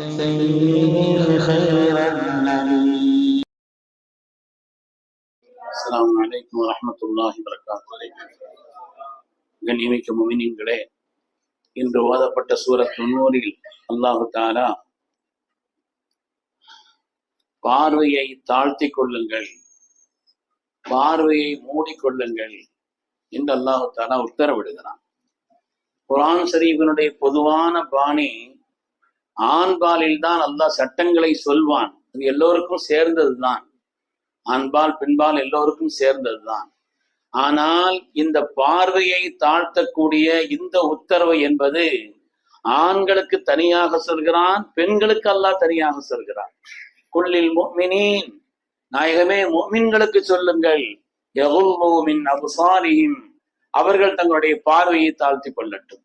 سيدي خير النبي அஸ்ஸலாமு அலைக்கும் வரஹ்மத்துல்லாஹி வரகாத்துஹு கண்ணியமிக்க முமினின்களே இன்று ஓதப்பட்ட சூரத் நூறில் அல்லாஹு தாலா பார்வையை தாழ்த்தி கொள்ளுங்கள் பார்வையை மூடிக்கொள்ளுங்கள் என்று அல்லாஹு தாலா உத்தரவிடுகிறான் குரான் ஷரீஃபினுடைய பொதுவான பாணி ஆண்பாலில் தான் அல்லாஹ் சட்டங்களை சொல்வான். அது எல்லோருக்கும் சேர்ந்ததுதான். ஆண்பால் பெண்பால் எல்லோருக்கும் சேர்ந்ததுதான். ஆனால் இந்த பார்வையை தாழ்த்தக்கூடிய இந்த உத்தரவு என்பது ஆண்களுக்கு தனியாக சொல்கிறான் பெண்களுக்கு அல்லாஹ் தனியாக சொல்கிறான். குள்ளில் முஃமினீன் நாயகமே முஃமின்களுக்கு சொல்லுங்கள். யகுல்லூ அபுசாரியும் அவர்கள் தங்களுடைய பார்வையை தாழ்த்தி கொள்ளட்டும்.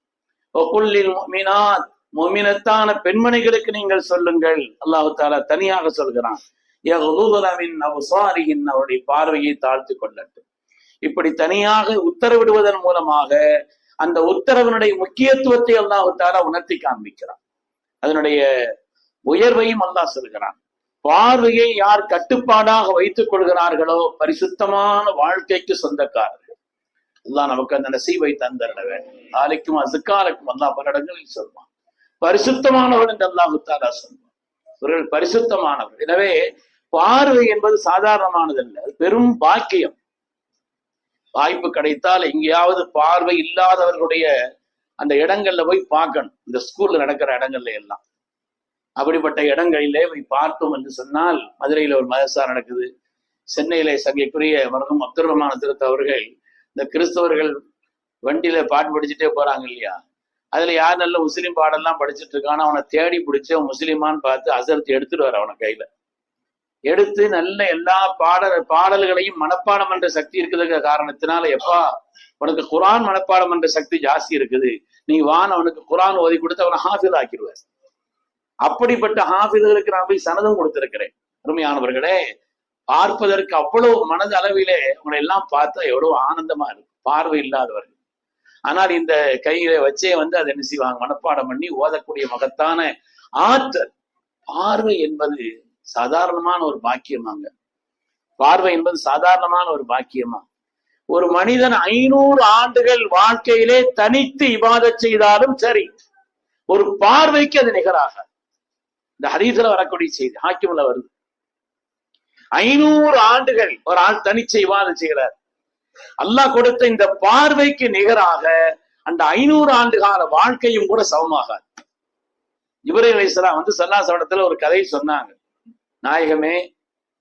ஒகுல்லில் முஃமினாத் மொமினத்தான பெண்மணிகளுக்கு நீங்கள் சொல்லுங்கள். அல்லாஹு தாலா தனியாக சொல்கிறான். அவசாரியின் அவருடைய பார்வையை தாழ்த்தி கொள்ளட்டும். இப்படி தனியாக உத்தரவிடுவதன் மூலமாக அந்த உத்தரவினுடைய முக்கியத்துவத்தை அல்லாஹு தாலா உணர்த்தி காண்பிக்கிறான். அதனுடைய உயர்வையும் அல்லாஹ் சொல்கிறான். பார்வையை யார் கட்டுப்பாடாக வைத்துக் கொள்கிறார்களோ பரிசுத்தமான வாழ்க்கைக்கு சொந்தக்காரர்கள். அல்லாஹ் நமக்கு அந்த நசீவை தந்தரட வேண்டும் நாளைக்கும் அசுக்காலுக்கும் அல்லாஹ் பல இடங்களில் சொல்வான். பரிசுத்தமானவர் என்று அல்லாஹு தாலா சொல்வான். இவர்கள் பரிசுத்தமானவர். எனவே பார்வை என்பது சாதாரணமானதல்ல. அது பெரும் பாக்கியம். வாய்ப்பு கிடைத்தால் எங்கேயாவது பார்வை இல்லாதவர்களுடைய அந்த இடங்கள்ல போய் பார்க்கணும். இந்த ஸ்கூல்ல நடக்கிற இடங்கள்ல எல்லாம். அப்படிப்பட்ட இடங்களிலே போய் பார்த்தோம் என்று சொன்னால் மதுரையில ஒரு மதசா நடக்குது. சென்னையில சங்கைக்குரிய மருதம் அப்துல் ரஹ்மான் திருத்த அவர்கள் இந்த கிறிஸ்தவர்கள் வண்டியில பாட்டு படிச்சுட்டே போறாங்க இல்லையா? அதுல யார் நல்ல முஸ்லீம் பாடெல்லாம் படிச்சுட்டு இருக்கானோ அவனை தேடி பிடிச்சி அவன் முஸ்லீமான்னு பார்த்து அசர்த்து எடுத்துட்டு வர அவனை கையில. எடுத்து நல்ல எல்லா பாடல் பாடல்களையும் மனப்பாடம் என்ற சக்தி இருக்குதுங்கிற காரணத்தினால எப்பா உனக்கு குரான் மனப்பாடம் என்ற சக்தி ஜாஸ்தி இருக்குது. நீ வான் அவனுக்கு குரான் ஓதி கொடுத்து அவனை ஹாஃபில் ஆக்கிடுவார் அப்படிப்பட்ட ஹாஃபில்களுக்கு நான் போய் சனதம் கொடுத்திருக்கிறேன். அருமையானவர்களே பார்ப்பதற்கு அவ்வளவு மனது அளவிலே அவங்களை எல்லாம் பார்த்தா எவ்வளவு ஆனந்தமா இருக்கு. பார்வை இல்லாதவர்கள். ஆனால் இந்த கைகளை வச்சே வந்து அதை என்ன செய்வாங்க? மனப்பாடம் பண்ணி ஓதக்கூடிய மகத்தான ஆற்றல் பார்வை என்பது சாதாரணமான ஒரு பாக்கியமாங்க. பார்வை என்பது சாதாரணமான ஒரு பாக்கியமா? ஒரு மனிதன் ஐநூறு ஆண்டுகள் வாழ்க்கையிலே தனித்து இவாத செய்தாலும் சரி ஒரு பார்வைக்கு அது நிகராக. இந்த ஹதீஸ்ல வரக்கூடிய செய்தி ஹாக்கிம்ல வருது. ஐநூறு ஆண்டுகள் ஒரு ஆள் தனிச்சை இவாதம் செய்கிறார். அல்லாஹ் கொடுத்த இந்த பார்வைக்கு நிகராக அந்த ஐநூறு ஆண்டு கால வாழ்க்கையும் கூட சமமாகாது. இப்ராஹிம் அலிஸ்லாம் வந்து சல்லாசவடத்துல ஒரு கதை சொன்னாங்க. நாயகமே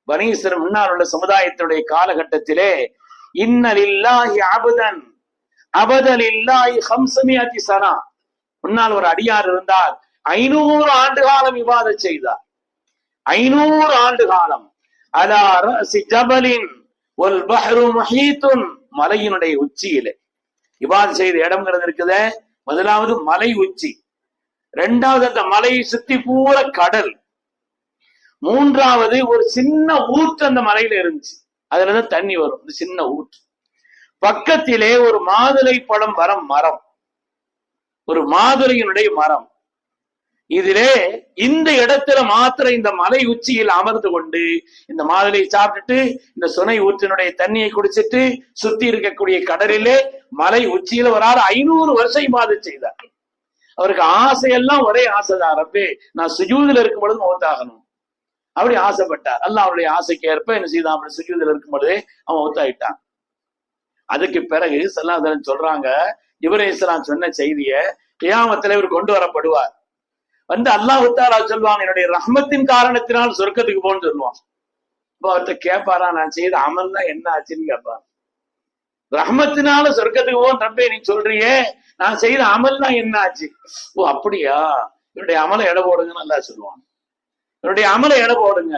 பனீஸ்வரன் முன்னால் உள்ள சமுதாயத்தினுடைய காலகட்டத்திலே இன்னலில்லாஹி அபுதன் அபதலில்லாஹி ஹம்சமியாத்தி சனா. முன்னால் ஒரு அடியார் இருந்தார். ஐநூறு ஆண்டு காலம் விவாதம் செய்தார். ஐநூறு ஆண்டு காலம். அலா ஜபலின் ஒல் பஹ்ரு முஹீத்துன். மலையினுடைய உச்சியில. இவ்வாறு செய்த இடம்ங்கிறது இருக்குதே? முதலாவது மலை உச்சி. ரெண்டாவது அந்த மலையை சுத்தி பூரா கடல். மூன்றாவது ஒரு சின்ன ஊற்று அந்த மலையில இருந்துச்சு. அதுலதான் தண்ணி வரும். இந்த சின்ன ஊற்று. பக்கத்திலே ஒரு மாதுளை பழம் வரம் மரம். ஒரு மாதுளையினுடைய மரம். இதிலே இந்த இடத்துல மாத்திர இந்த மலை உச்சியில் அமர்ந்து கொண்டு இந்த மாதுளை சாப்பிட்டுட்டு இந்த சுனை ஊற்றினுடைய தண்ணியை குடிச்சிட்டு சுத்தி இருக்கக்கூடிய கடலிலே மலை உச்சியில ஒரு ஆள் ஐநூறு வருஷம் இபாதத் செய்தார். அவருக்கு ஆசையெல்லாம் ஒரே ஆசைதான் ரப்பே நான் சுஜூதில் இருக்கும் பொழுது மௌத்தாகணும். அப்படி ஆசைப்பட்டார். அல்ல அவருடைய ஆசைக்கு ஏற்ப என்ன செய்தான்? அப்படி சுஜூதில் இருக்கும் பொழுதே அவன் மௌத்தாயிட்டான். அதுக்கு பிறகு சல்லாதரன் சொல்றாங்க இவரேஸ்வரான் சொன்ன செய்திய கியாமத்துல இவர் கொண்டு வரப்படுவார். வந்து அல்லாஹு தாலா சொல்லுவான் என்னுடைய ரஹ்மத்தின் காரணத்தினால் சொர்க்கத்துக்கு போன்னு சொல்லுவான். இப்போ அவர்கிட்ட கேட்பாரா நான் செய்த அமல்னா என்ன ஆச்சுன்னு கேட்பார் ரஹ்மத்தினால சொர்க்கத்துக்கு போன்னு ரப்பே நீ சொல்றியே நான் செய்த அமல்னா என்ன ஆச்சு? ஓ அப்படியா? என்னுடைய அமலை எடை போடுங்கன்னு நல்லா சொல்லுவான். என்னுடைய அமலை எடை போடுங்க.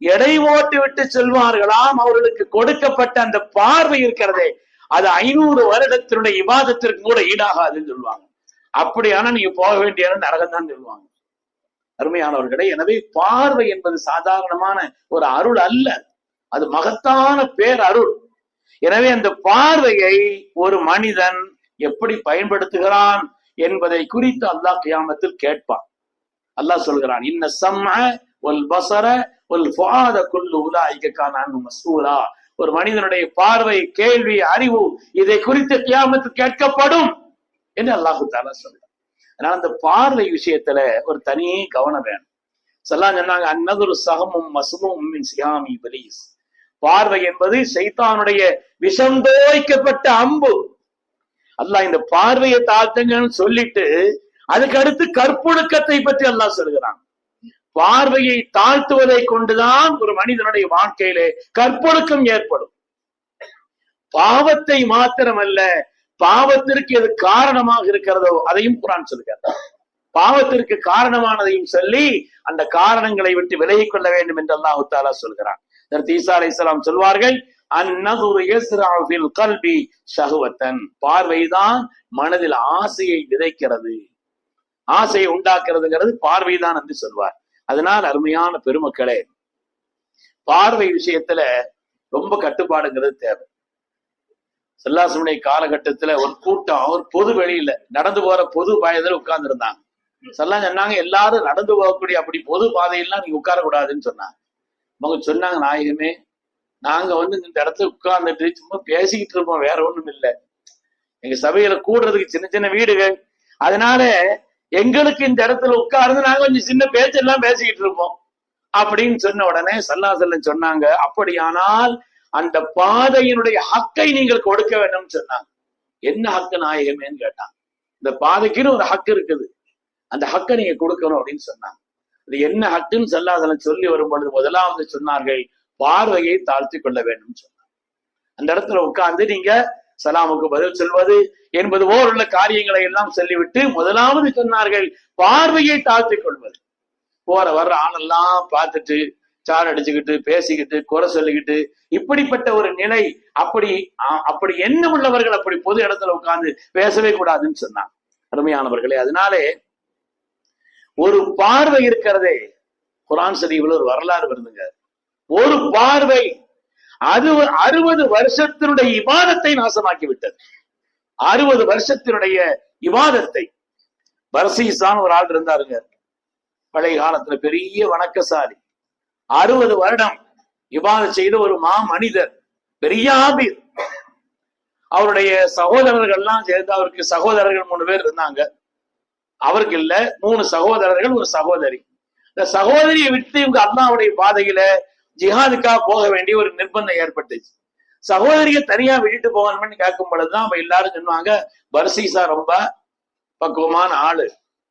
எடை ஓட்டு விட்டு செல்வார்களாம் அவர்களுக்கு கொடுக்கப்பட்ட அந்த பார்வை இருக்கிறதே அது ஐநூறு வருடத்தினுடைய விவாதத்திற்கு கூட ஈடாகாதுன்னு சொல்லுவாங்க. அப்படியான நீங்க போக வேண்டிய இடம் நரகம் தான் சொல்லுவாங்க. அருமையானவர்களே எனவே பார்வை என்பது சாதாரணமான ஒரு அருள் அல்ல. அது மகத்தான பேர் அருள். எனவே அந்த பார்வையை ஒரு மனிதன் எப்படி பயன்படுத்துகிறான் என்பதை குறித்து அல்லாஹ் கியாமத்தில் கேட்பான். அல்லாஹ் சொல்கிறான் இன்ன சம்ம ஒல் பசர ஒல் ஃபாத குல்லு நான் மசூலா ஒரு மனிதனுடைய பார்வை கேள்வி அறிவு இதை குறித்து கியாமத்தில் கேட்கப்படும். என்று அல்லாஹு தாலா சொல்றான். அதனால அந்த பார்வை விஷயத்துல ஒரு தனி கவனம் வேணும். சொல்லாம் சொன்னாங்க அன்னதொரு சகமும் மசுமும் சியாமி பலீஸ் பார்வை என்பது சைத்தானுடைய விஷம் தோய்க்கப்பட்ட அம்பு. அல்லாஹ் இந்த பார்வையை தாழ்த்துங்கன்னு சொல்லிட்டு அதுக்கு அடுத்து கற்பொழுக்கத்தை பற்றி அல்லாஹ் சொல்கிறான். பார்வையை தாழ்த்துவதை கொண்டுதான் ஒரு மனிதனுடைய வாழ்க்கையிலே கற்பொழுக்கம் ஏற்படும். பாவத்தை மாத்திரமல்ல பாவத்திற்கு எது காரணமாக இருக்கிறதோ அதையும் குரான் சொல்கிறார். பாவத்திற்கு காரணமானதையும் சொல்லி அந்த காரணங்களை விட்டு விலகி கொள்ள வேண்டும் என்று அல்லாஹு தாலா சொல்கிறான். ஈசா அலை சொல்வார்கள் கல்வி சகுவத்தன் பார்வைதான் மனதில் ஆசையை விதைக்கிறது. ஆசையை உண்டாக்குறதுங்கிறது பார்வைதான் என்று சொல்வார். அதனால் அருமையான பெருமக்களே பார்வை விஷயத்துல ரொம்ப கட்டுப்பாடுங்கிறது தேவை. செல்லாசுமனை காலகட்டத்துல ஒரு கூட்டம் ஒரு பொது வெளியில நடந்து போற பொது பாயத்துல உட்கார்ந்து இருந்தாங்க சொன்னாங்க எல்லாரும் நடந்து போகக்கூடிய அப்படி பொது பாதையெல்லாம் நீங்க உட்கார கூடாதுன்னு சொன்னாங்க. அவங்க சொன்னாங்க நாயகமே நாங்க வந்து இந்த இடத்துல உட்கார்ந்துட்டு சும்மா பேசிக்கிட்டு இருப்போம் வேற ஒண்ணும் இல்லை. எங்க சபையில கூடுறதுக்கு சின்ன சின்ன வீடுகள். அதனால எங்களுக்கு இந்த இடத்துல உட்கார்ந்து நாங்க கொஞ்சம் சின்ன பேச்செல்லாம் பேசிக்கிட்டு இருப்போம். அப்படின்னு சொன்ன உடனே சல்லாசல்ல சொன்னாங்க அப்படியானால் அந்த பாதையினுடைய ஹக்கை நீங்கள் கொடுக்க வேண்டும்னு சொன்னாங்க. என்ன ஹக்கு நாயகமேன்னு கேட்டான் இந்த பாதைக்குன்னு ஒரு ஹக்கு இருக்குது. அந்த ஹக்கை நீங்க கொடுக்கணும் அப்படின்னு சொன்னாங்க. அது என்ன ஹக்குன்னு செல்லாதன சொல்லி வரும் பொழுது முதலாவது சொன்னார்கள் பார்வையை தாழ்த்தி கொள்ள வேண்டும் சொன்னாங்க. அந்த இடத்துல உட்கார்ந்து நீங்க சலாமுக்கு பதில் சொல்வது என்பது போல் உள்ள காரியங்களை எல்லாம் சொல்லிவிட்டு முதலாவது சொன்னார்கள் பார்வையை தாழ்த்தி கொள்வது. போற வர்ற ஆளெல்லாம் பார்த்துட்டு சார் அடிச்சுக்கிட்டு பேசிக்கிட்டு குறை சொல்லிக்கிட்டு இப்படிப்பட்ட ஒரு நிலை அப்படி அப்படி எண்ணம் உள்ளவர்கள் அப்படி பொது இடத்துல உட்கார்ந்து பேசவே கூடாதுன்னு சொன்னாங்க. அருமையானவர்களே அதனாலே ஒரு பார்வை இருக்கிறதே குரான் சரீவில் ஒரு வரலாறு வருதுங்க. ஒரு பார்வை அது அறுபது வருஷத்தினுடைய இவாதத்தை நாசமாக்கி விட்டது அறுபது வருஷத்தினுடைய இவாதத்தை பரசீசான் ஒரு ஆள் இருந்தாருங்க. பழைய காலத்துல பெரிய வணக்கசாலி. அறுபது வருடம் இவ்வாறு செய்த ஒரு மா மனிதர் பெரிய ஆபீர் அவருடைய சகோதரர்கள்லாம் சேர்ந்து அவருக்கு சகோதரர்கள் மூணு பேர் இருந்தாங்க. அவருக்கு இல்ல மூணு சகோதரர்கள் ஒரு சகோதரி. இந்த சகோதரியை விட்டு இவங்க அல்லாவுடைய பாதையில ஜிஹாதுக்காக போக வேண்டிய ஒரு நிர்பந்தம் ஏற்பட்டுச்சு. சகோதரிய தனியா விட்டுட்டு போகணும்னு கேட்கும் பொழுதுதான் அவ எல்லாரும் சொன்னாங்க பர்சீசா ரொம்ப பக்குவமான ஆளு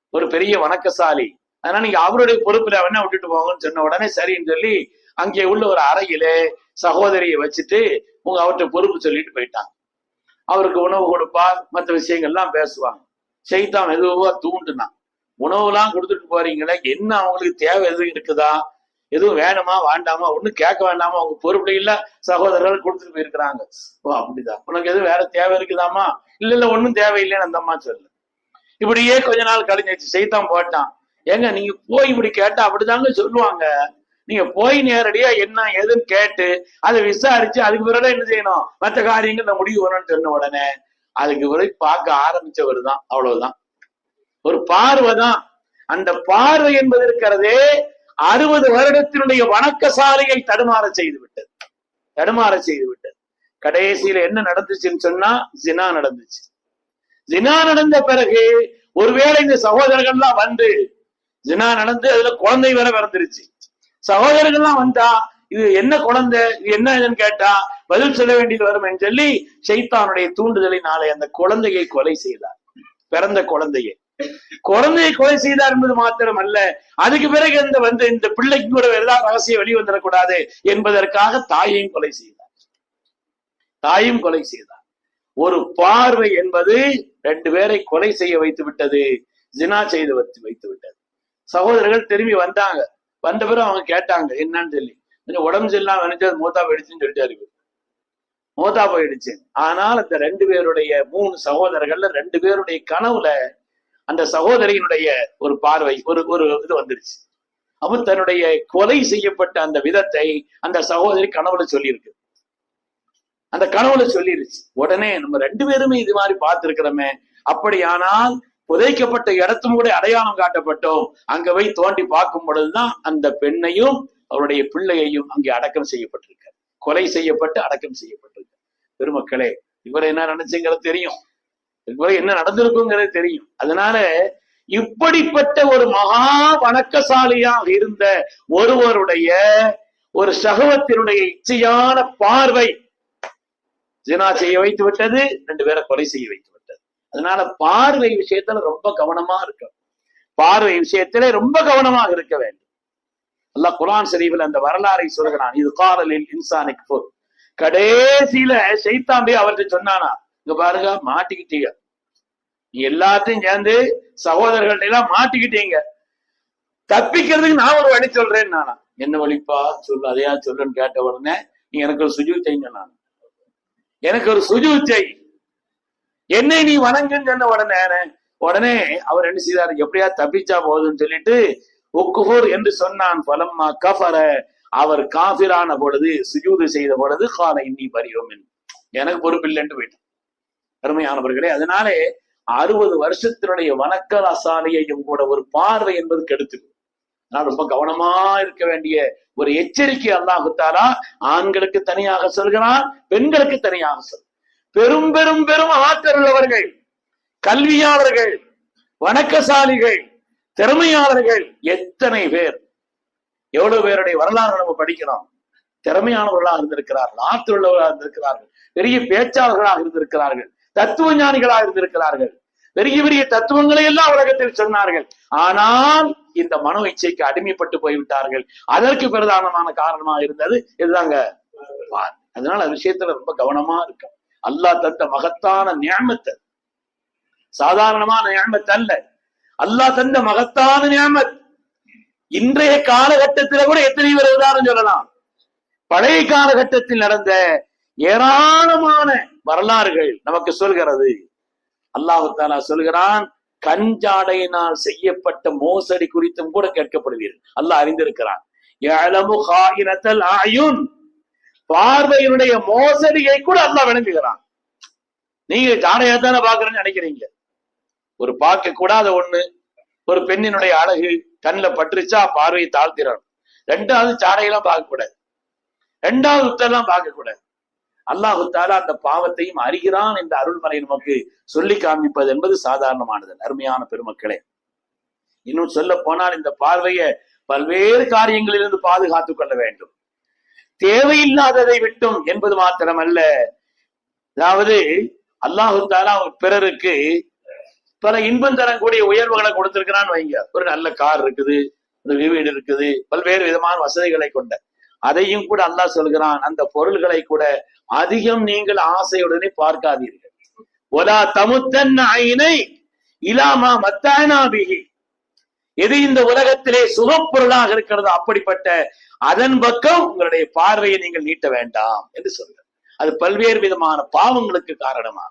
ஒரு பெரிய வணக்கசாலி. அதனால நீங்க அவருடைய பொறுப்புல அவனே விட்டுட்டு போங்கன்னு சொன்ன உடனே சரின்னு சொல்லி அங்கே உள்ள ஒரு அறையிலே சகோதரியை வச்சுட்டு உங்க அவர்கிட்ட பொறுப்பு சொல்லிட்டு போயிட்டாங்க. அவருக்கு உணவு கொடுப்பார் மற்ற விஷயங்கள்லாம் பேசுவாங்க. செய்தான் மெதுவா தூண்டுனான். உணவுலாம் கொடுத்துட்டு போறீங்களே என்ன அவங்களுக்கு தேவை எதுவும் இருக்குதா? எதுவும் வேணுமா வேண்டாமா? ஒண்ணும் கேட்க வேண்டாமா? அவங்க பொறுப்புல இல்ல சகோதரர்கள் கொடுத்துட்டு போயிருக்கிறாங்க. ஓ அப்படிதான். உனக்கு எதுவும் வேற தேவை இருக்குதாமா இல்ல இல்ல ஒன்னும் தேவையில்லைன்னு அந்த அம்மா சொல்லு இப்படியே கொஞ்ச நாள் கழிஞ்சிச்சு செய்தான் போட்டான் ஏங்க நீங்க போய் இப்படி கேட்டா அப்படிதாங்க சொல்லுவாங்க. நீங்க போய் நேரடியா என்ன ஏதுன்னு கேட்டு அதை விசாரிச்சு அதுக்கு பிறகு என்ன செய்யணும்? மற்ற காரியங்கள் முடிவு வரணும்னு சொன்ன உடனே அதுக்கு பிறகு பார்க்க ஆரம்பிச்சவர் தான் அவ்வளவுதான். ஒரு பார்வை தான். அந்த பார்வை என்பது இருக்கிறதே அறுபது வருடத்தினுடைய வணக்கசாலையை தடுமாற செய்து விட்டது. தடுமாற செய்து விட்டது. கடைசியில என்ன நடந்துச்சுன்னு சொன்னா ஜினா நடந்துச்சு. ஜினா நடந்த பிறகு ஒருவேளை இந்த சகோதரர்கள்லாம் வந்து ஜினா நடந்து அதுல குழந்தை வேற பிறந்துருச்சு. சகோதரர்கள்லாம் வந்தா இது என்ன குழந்தை இது என்ன இதுன்னு கேட்டா பதில் சொல்ல வேண்டியது வரும் என்று சொல்லி சைத்தானுடைய நாளை அந்த குழந்தையை கொலை செய்தார். பிறந்த குழந்தையை. குழந்தையை கொலை செய்தார் என்பது மாத்திரம் அல்ல அதுக்கு பிறகு இந்த வந்து இந்த பிள்ளைக்கு கூட எல்லா ரகசியம் வெளிவந்துடக்கூடாது என்பதற்காக தாயையும் கொலை செய்தார். தாயும் கொலை செய்தார். ஒரு பார்வை என்பது ரெண்டு பேரை கொலை செய்ய வைத்து விட்டது ஜினா செய்து வைத்து வைத்து விட்டது சகோதரர்கள் திரும்பி வந்தாங்க. வந்த பிறகு அவங்க கேட்டாங்க என்னன்னு சொல்லி. கொஞ்சம் உடம்பு சரியில்லாம நினைச்சது மூத்தா போயிடுச்சுன்னு சொல்லிட்டாரு இவரு. மூத்தா போயிடுச்சு. ஆனால் அந்த ரெண்டு பேருடைய மூணு சகோதரர்கள்ல ரெண்டு பேருடைய கனவுல அந்த சகோதரியினுடைய ஒரு பார்வை ஒரு ஒரு இது வந்துருச்சு. அவன் தன்னுடைய கொலை செய்யப்பட்ட அந்த விதத்தை அந்த சகோதரி கனவுல சொல்லியிருக்கு. அந்த கனவுல சொல்லிருச்சு. உடனே நம்ம ரெண்டு பேருமே இது மாதிரி பார்த்திருக்கிறோமே. அப்படியானால் புதைக்கப்பட்ட இடத்தும் கூட அடையாளம் காட்டப்பட்டோம். அங்க போய் தோண்டி பார்க்கும் பொழுதுதான் அந்த பெண்ணையும் அவருடைய பிள்ளையையும் அங்கே அடக்கம் செய்யப்பட்டிருக்க கொலை செய்யப்பட்டு அடக்கம் செய்யப்பட்டிருக்கு பெருமக்களே இவரை என்ன நினைச்சுங்கிறது தெரியும். இவரை என்ன நடந்திருக்குங்கிறது தெரியும். அதனால இப்படிப்பட்ட ஒரு மகா வணக்கசாலியாக இருந்த ஒருவருடைய ஒரு சகவத்தினுடைய இச்சையான பார்வை ஜினா செய்ய வைத்து விட்டது ரெண்டு பேரை கொலை செய்ய வைத்து அதனால பார்வை விஷயத்துல ரொம்ப கவனமா இருக்க பார்வை விஷயத்திலே ரொம்ப கவனமாக இருக்க வேண்டும். அல்லாஹ் குரான் ஷரீஃபில் அந்த வரலாறை சொல்கிறான். இது காலலில் இன்சானிக் பொருள். கடைசியில சைத்தாம்பி அவர்கிட்ட சொன்னானா இங்க பாருங்க மாட்டிக்கிட்டீங்க. நீ எல்லாத்தையும் சேர்ந்து சகோதரர்கள் எல்லாம் மாட்டிக்கிட்டீங்க. தப்பிக்கிறதுக்கு நான் ஒரு வழி சொல்றேன் நானா. என்ன வழிப்பா? சொல்லு அதையா சொல்லுன்னு கேட்ட உடனே நீ எனக்கு ஒரு சுஜு செய்யுங்க நான் எனக்கு ஒரு சுஜு செய் என்னை நீ வணங்குன்னு சொன்ன உடனே உடனே அவர் என்ன செய்தார்? எப்படியா தப்பிச்சா போதுன்னு சொல்லிட்டு உக்குஹூர் என்று சொன்னான். பலம்மா கஃபர. அவர் காஃபிரான பொழுது சுஜூது செய்த பொழுது கால இன்னி பரியோம் எனக்கு பொறுப்பில்லைன்னு போயிட்டான். அருமையானவர்களே அதனாலே அறுபது வருஷத்தினுடைய வணக்கராசாலையையும் கூட ஒரு பார்வை என்பது கெடுத்துடும் நான் ரொம்ப கவனமா இருக்க வேண்டிய ஒரு எச்சரிக்கை அல்லாஹுத்தாரா ஆண்களுக்கு தனியாக சொல்கிறான் பெண்களுக்கு தனியாக சொல்கிறான். பெரும் பெரும் பெரும் ஆற்றல் உள்ளவர்கள் கல்வியாளர்கள் வணக்கசாலிகள் திறமையாளர்கள் எத்தனை பேர்? எவ்வளவு பேருடைய வரலாறு நம்ம படிக்கிறோம். திறமையானவர்களாக இருந்திருக்கிறார்கள் ஆற்றல் உள்ளவர்களாக இருந்திருக்கிறார்கள் பெரிய பேச்சாளர்களாக இருந்திருக்கிறார்கள் தத்துவ ஞானிகளாக இருந்திருக்கிறார்கள். பெரிய பெரிய தத்துவங்களை எல்லாம் உலகத்தில் சொன்னார்கள். ஆனால் இந்த மனோ இச்சைக்கு அடிமைப்பட்டு போய்விட்டார்கள். அதற்கு பிரதானமான காரணமாக இருந்தது இதுதாங்க அதனால அந்த விஷயத்துல ரொம்ப கவனமா இருக்கும் அல்லாஹ் தந்த மகத்தான நியாமத்தை. சாதாரணமான நியாமத் அல்ல. அல்லாஹ் தந்த மகத்தான நியாமத். இன்றைய காலகட்டத்தில கூட எத்தனை பேர் உதாரணம் சொல்லலாம். பழைய காலகட்டத்தில் நடந்த ஏராளமான வரலாறுகள் நமக்கு சொல்கிறது. அல்லாஹு தாலா சொல்கிறான் கஞ்சாடையினால் செய்யப்பட்ட மோசடி குறித்தும் கூட கேட்கப்படுவீர்கள். அல்லாஹ் அறிந்திருக்கிறான். யஅலமு ஆயுன் பார்வையினுடைய மோசடியை கூட அல்லாஹ் விளங்குகிறான் நீங்க ஜாடையா தானே பாக்குறேன்னு நினைக்கிறீங்க. ஒரு பார்க்க கூடாத ஒண்ணு ஒரு பெண்ணினுடைய அழகு கண்ணில் பட்டுருச்சா பார்வையை தாழ்த்திடணும் ரெண்டாவது ஜாடையெல்லாம் பார்க்க கூடாது ரெண்டாவது உத்தரெல்லாம் பார்க்க கூடாது அல்லாஹு தாலா அந்த பாவத்தையும் அறிகிறான் என்ற அருள்மனை நமக்கு சொல்லி காமிப்பது என்பது சாதாரணமானது அருமையான பெருமக்களே. இன்னும் சொல்ல போனால் இந்த பார்வையை பல்வேறு காரியங்களிலிருந்து பாதுகாத்துக் கொள்ள வேண்டும். தேவையில்லாததை விட்டும் என்பது மாத்திரமல்ல. அதாவது அல்லாஹு தாலா பிறருக்கு பல இன்பம் தரக்கூடிய உயர்வுகளை கொடுத்திருக்கிறான்னு வைங்க. ஒரு நல்ல கார் இருக்குது ஒரு வீடு இருக்குது பல்வேறு விதமான வசதிகளை கொண்ட. அதையும் கூட அல்லாஹ் சொல்கிறான் அந்த பொருள்களை கூட அதிகம் நீங்கள் ஆசையுடனே பார்க்காதீர்கள். ஒலா தமுத்தன் ஐனை இலாமா மத்தானாபிகி எது இந்த உலகத்திலே சுகப்பொருளாக இருக்கிறது அப்படிப்பட்ட அதன் பக்கம் உங்களுடைய பார்வையை நீங்கள் நீட்ட வேண்டாம் என்று சொல்கிறார் அது பல்வேறு விதமான பாவங்களுக்கு காரணமா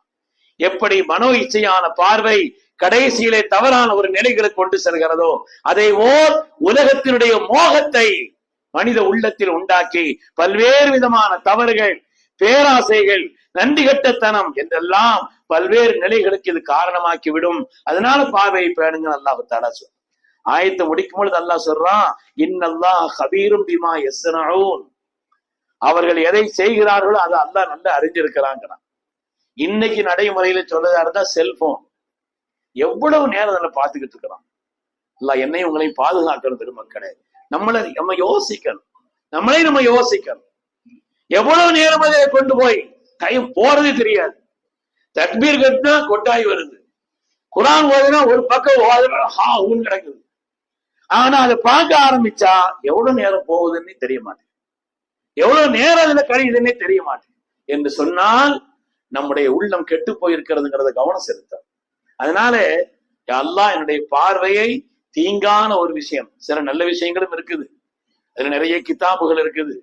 எப்படி மனோ இச்சையான பார்வை கடைசியிலே தவறான ஒரு நிலைகளுக்கு கொண்டு செல்கிறதோ அதை ஓர் உலகத்தினுடைய மோகத்தை மனித உள்ளத்தில் உண்டாக்கி பல்வேறு விதமான தவறுகள் பேராசைகள் நன்றி கட்டத்தனம் என்றெல்லாம் பல்வேறு நிலைகளுக்கு இது காரணமாக்கி விடும் அதனால பார்வையை பேணுங்க அல்லாஹு தாலா சொல் ஆயத்தை முடிக்கும் பொழுது அல்லாஹ் சொல்றான் இன்னல்லாஹ் ஹபீரும் பிமா எஸ்னூன் அவர்கள் எதை செய்கிறார்களோ அதை அல்லாஹ் நல்லா அறிஞ்சிருக்கிறாங்கிறான் இன்னைக்கு நடைமுறையில சொல்றதா இருந்தா செல்போன். எவ்வளவு நேரம் அதில் பார்த்துக்கிட்டு இருக்கிறான். அல்ல என்னையும் உங்களையும் பாதுகாக்கணும் பெருமக்களே நம்மளை நம்ம யோசிக்கணும். நம்மளே நம்ம யோசிக்கணும். எவ்வளவு நேரம் அதை கொண்டு போய் டைம் போறதே தெரியாது. தக்பீர் கட்டினா கொட்டாய் வருது. குரான் ஓதுனா ஒரு பக்கம் ஓதுனா ஹா ஊன் கிடக்குது. ஆனா அதை பார்க்க ஆரம்பிச்சா எவ்வளவு நேரம் போகுதுன்னு தெரிய மாட்டேன் எவ்வளவு நேரம் அதுல கழியுதுன்னே தெரிய மாட்டேன் என்று சொன்னால் நம்முடைய உள்ளம் கெட்டு போயிருக்கிறதுங்கிறத கவனம் செலுத்த அதனால எல்லாம் என்னுடைய பார்வையை தீங்கான ஒரு விஷயம் சில நல்ல விஷயங்களும் இருக்குது. அதுல நிறைய கித்தாபுகள் இருக்குது.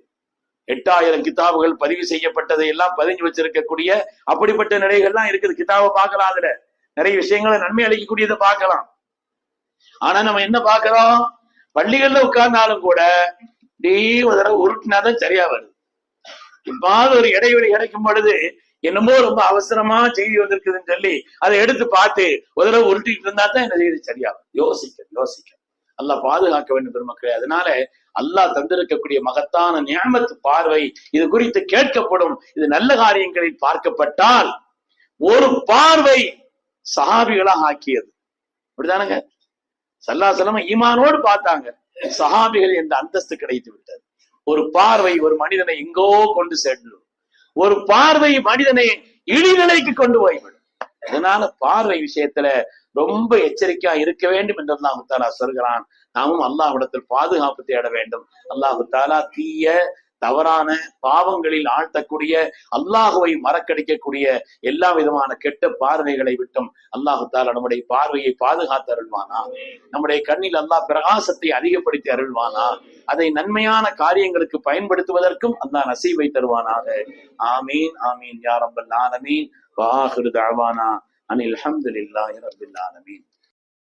எட்டாயிரம் கித்தாபுகள் பதிவு செய்யப்பட்டதை எல்லாம் பதிஞ்சு வச்சிருக்கக்கூடிய அப்படிப்பட்ட நிலைகள்லாம் இருக்குது. கிதாபை பார்க்கலாம் அதுல. நிறைய விஷயங்களை நன்மை அளிக்கக்கூடியதை பார்க்கலாம். ஆனா நம்ம என்ன பாக்குறோம் பள்ளிகள்ல உட்கார்ந்தாலும் கூட டீ ஒரு தடவை உருட்டினாதான் சரியா வருது. இப்பாவது ஒரு இடைவெளி கிடைக்கும் பொழுது என்னமோ ரொம்ப அவசரமா செய்தி வந்திருக்குதுன்னு சொல்லி அதை எடுத்து பார்த்து ஒரு தடவை உருட்டிட்டு இருந்தா தான் இந்த செய்தி சரியா யோசிக்க யோசிக்க. அல்லாஹ் பாதுகாக்க வேண்டும் பெருமக்களே. அதனால அல்லாஹ் தந்திருக்கக்கூடிய மகத்தான நியமத்து பார்வை இது குறித்து கேட்கப்படும். இது நல்ல காரியங்களில் பார்க்கப்பட்டால் ஒரு பார்வை சஹாபிகளாக ஆக்கியது. அப்படிதானுங்க சல்லாசலம ஈமானோடு பார்த்தாங்க. சஹாபிகள் என்ற அந்தஸ்து கிடைத்து விட்டது. ஒரு பார்வை ஒரு மனிதனை எங்கோ கொண்டு செல்லும். ஒரு பார்வை மனிதனை இழிநிலைக்கு கொண்டு போய்விடும். அதனால பார்வை விஷயத்துல ரொம்ப எச்சரிக்கையா இருக்க வேண்டும் என்று அல்லாஹு தாலா சொல்கிறான். நாமும் அல்லாஹ்விடத்தில் பாதுகாப்பு தேட வேண்டும். அல்லாஹு தாலா தீய தவறான பாவங்களில் ஆழ்த்தக்கூடிய அல்லாஹுவை மறக்கடிக்கக்கூடிய எல்லா விதமான கெட்ட பார்வைகளை விட்டும் அல்லாஹு தாலா நம்முடைய பார்வையை பாதுகாத்து அருள்வானா. நம்முடைய கண்ணில் அல்லாஹ் பிரகாசத்தை அதிகப்படுத்தி அருள்வானா. அதை நன்மையான காரியங்களுக்கு பயன்படுத்துவதற்கும் அல்லாஹ் நசீவை தருவானாக. ஆமீன் ஆமீன் யார் ரப்பல் ஆலமீன். வாஹிரு தாவானா அனில் ஹம்துலில்லாஹி ரப்பில் ஆலமீன்.